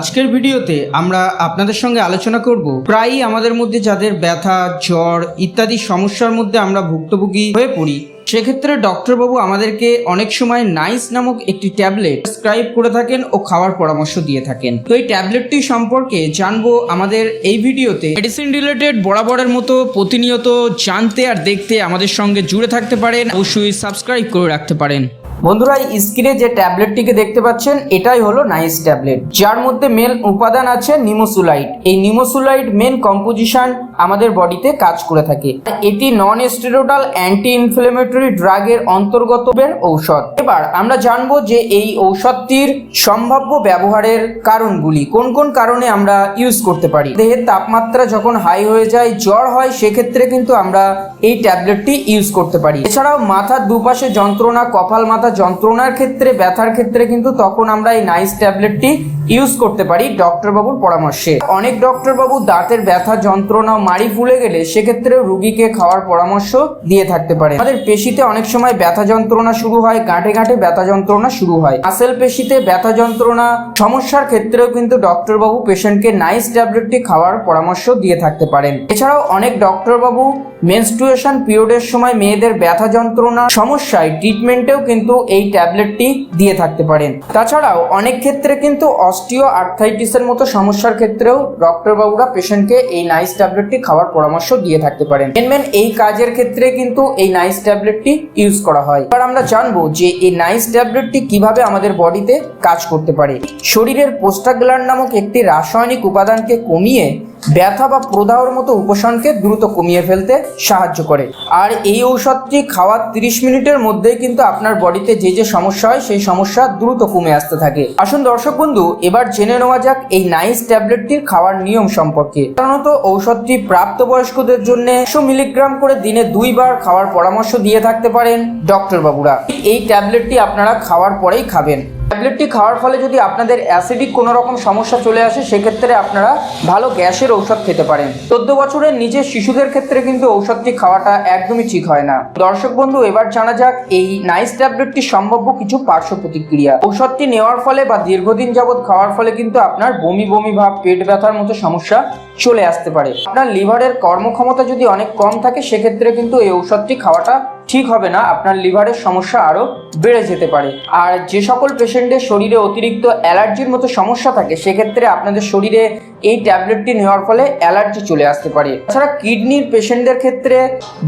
আজকের ভিডিওতে আমরা আপনাদের সঙ্গে আলোচনা করব প্রায়ই আমাদের মধ্যে যাদের ব্যথা, জ্বর ইত্যাদি সমস্যার মধ্যে আমরা ভুক্তভোগী হয়ে পড়ি, সেক্ষেত্রে ডক্টরবাবু আমাদেরকে অনেক সময় নাইস নামক একটি ট্যাবলেট প্রেসক্রাইব করে থাকেন ও খাওয়ার পরামর্শ দিয়ে থাকেন। তো এই ট্যাবলেটটি সম্পর্কে জানব আমাদের এই ভিডিওতে। মেডিসিন রিলেটেড বরাবরের মতো প্রতিনিয়ত জানতে আর দেখতে আমাদের সঙ্গে জুড়ে থাকতে পারেন, অবশ্যই সাবস্ক্রাইব করে রাখতে পারেন। বন্ধুরা স্ক্রিনে যে ট্যাবলেটটিকে দেখতে পাচ্ছেন, এটাই হলো নাইস ট্যাবলেট। যার মধ্যে মেন উপাদান আছে নিমোসুলাইট। এই নিমোসুলাইট মেন কম্পোজিশন আমাদের বডিতে কাজ করে থাকে। এটি নন স্টেরোডাল অ্যান্টি ইনফ্লেমেটরি ড্রাগের অন্তর্গত ঔষধ। এবার আমরা জানব যে এই ঔষধটির সম্ভাব্য ব্যবহারের কারণগুলি। কোন কোন কারণে আমরা ইউজ করতে পারি? দেহের তাপমাত্রা যখন হাই হয়ে যায়, জ্বর হয়, সেক্ষেত্রে কিন্তু আমরা এই ট্যাবলেটটি ইউজ করতে পারি। এছাড়াও মাথার দুপাশে যন্ত্রণা, কপাল মাথা যন্ত্রণার ক্ষেত্রে, ব্যথার ক্ষেত্রে কিন্তু তখন আমরা এই নাইস ট্যাবলেটটি ইউজ করতে পারি ডক্টর বাবুর পরামর্শে। অনেক ডক্টর বাবু দাঁতের ব্যথা, যন্ত্রণা, মাড়ি ফুলে গেলে সেক্ষেত্রেও রুগীকে খাওয়ার পরামর্শ দিয়ে থাকতে পারে। আমাদের পেশিতে অনেক সময় ব্যথা যন্ত্রণা শুরু হয় গাঁটে গাঁটে ব্যথা যন্ত্রণা শুরু হয়। আসেল পেশিতে ব্যথা যন্ত্রণা সমস্যার ক্ষেত্রেও কিন্তু ডক্টর বাবু পেশেন্টকে নাইস ট্যাবলেটটি খাওয়ার পরামর্শ দিয়ে থাকতে পারেন। এছাড়াও অনেক ডক্টর বাবু মেনস্ট্রুয়েশন পিরিয়ডের সময় মেয়েদের ব্যথা যন্ত্রণা সমস্যায় ট্রিটমেন্টেও কিন্তু এই ট্যাবলেটটি দিয়ে থাকতে পারেন। তাছাড়াও অনেক ক্ষেত্রে কিন্তু অস্টিও আর্থাইটিসের মতো সমস্যার ক্ষেত্রেও ডক্টরবাবুরা পেশেন্টকে এই নাইস ট্যাবলেটটি খাওয়ার পরামর্শ দিয়ে থাকতে পারেন। মেন এই কাজের ক্ষেত্রে কিন্তু এই নাইস ট্যাবলেটটি ইউজ করা হয়। এবার আমরা জানব যে এই নাইস ট্যাবলেটটি কীভাবে আমাদের বডিতে কাজ করতে পারে। শরীরের পোস্টাগ্ল্যান্ড নামক একটি রাসায়নিক উপাদানকে কমিয়ে ব্যথা বা প্রদাহর মতো উপশমকে দ্রুত কমিয়ে ফেলতে সাহায্য করে। আর এই ঔষধটি খাওয়ার তিরিশ মিনিটের মধ্যেই কিন্তু আপনার বডিতে যে যে সমস্যা হয়, সেই সমস্যা দ্রুত কমে আসতে থাকে। আসুন দর্শক বন্ধু, এবার জেনে নেওয়া যাক এই নাইস ট্যাবলেটটির খাওয়ার নিয়ম সম্পর্কে। সাধারণত ঔষধটি প্রাপ্তবয়স্কদের জন্য একশো মিলিগ্রাম করে দিনে দুইবার খাওয়ার পরামর্শ দিয়ে থাকতে পারেন ডক্টর বাবুরা এই ট্যাবলেটটি আপনারা খাওয়ার পরেই খাবেন। ট্যাবলেটটি খাওয়ার ফলে যদি আপনাদের অ্যাসিডিক কোনো রকম সমস্যা চলে আসে, সেক্ষেত্রে আপনারা ভালো গ্যাসের ঔষধ খেতে পারেন। চোদ্দ বছরের নিজের শিশুদের ক্ষেত্রে কিন্তু ঔষধটি খাওয়াটা একদমই ঠিক হয় না। দর্শক বন্ধু, এবার জানা যাক এই নাইস ট্যাবলেটটি সম্ভাব্য কিছু পার্শ্ব প্রতিক্রিয়া। ঔষধটি নেওয়ার ফলে বা দীর্ঘদিন যাবৎ খাওয়ার ফলে কিন্তু আপনার বমি বমি ভাব, পেট ব্যথার মতো সমস্যা চলে আসতে পারে। আপনার লিভারের কর্মক্ষমতা যদি অনেক কম থাকে, সেক্ষেত্রে কিন্তু এই ঔষধটি খাওয়াটা ঠিক হবে না, আপনার লিভারের সমস্যা আরও বেড়ে যেতে পারে। আর যে সকল পেশেন্টের শরীরে অতিরিক্ত অ্যালার্জির মতো সমস্যা থাকে, সেক্ষেত্রে আপনাদের শরীরে এই ট্যাবলেটটি নেওয়ার ফলে অ্যালার্জি চলে আসতে পারে। তাছাড়া কিডনির পেশেন্টদের ক্ষেত্রে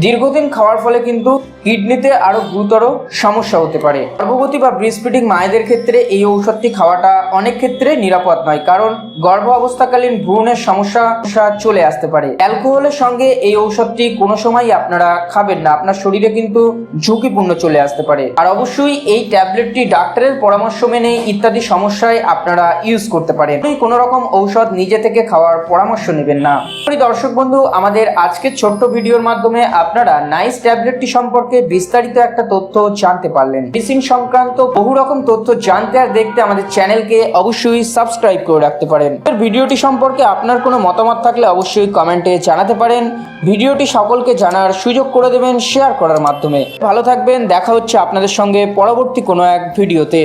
দীর্ঘদিন খাওয়ার ফলে কিন্তু কিডনিতে আরও গুরুতর সমস্যা হতে পারে। গর্ভবতী বা ব্রিস্পিডিং মায়েদের ক্ষেত্রে এই ঔষধটি খাওয়াটা অনেক ক্ষেত্রে নিরাপদ নয়, কারণ গর্ভ অবস্থাকালীন ভ্রূণের সমস্যা চলে আসতে পারে। অ্যালকোহলের সঙ্গে এই ঔষধটি কোনো সময় আপনারা খাবেন না, আপনার শরীরে কিন্তু ঝুঁকিপূর্ণ চলে আসতে পারে। আর অবশ্যই এই ট্যাবলেটটি ডাক্তারের পরামর্শ মেনে ইত্যাদি সমস্যায় আপনারা ইউজ করতে পারেন। কোনো রকম ঔষধ নিজে থেকে খাওয়ার পরামর্শ নেবেন না। দর্শক বন্ধু, আমাদের আজকের ছোট্ট ভিডিওর মাধ্যমে আপনারা নাইস ট্যাবলেটটি সম্পর্কে বিস্তারিত একটা তথ্য জানতে পারলেন। মেডিসিন সংক্রান্ত বহু রকম তথ্য জানতে আর দেখতে আমাদের চ্যানেলকে অবশ্যই সাবস্ক্রাইব করে রাখতে পারেন। ভিডিওটি সম্পর্কে আপনার কোনো মতামত থাকলে অবশ্যই কমেন্টে জানাতে পারেন। ভিডিওটি সকলকে জানার সুযোগ করে দেবেন, শেয়ার করার মাধ্যমে। ভালো থাকবেন দেখা হচ্ছে আপনাদের সঙ্গে পরবর্তী কোনো এক ভিডিওতে।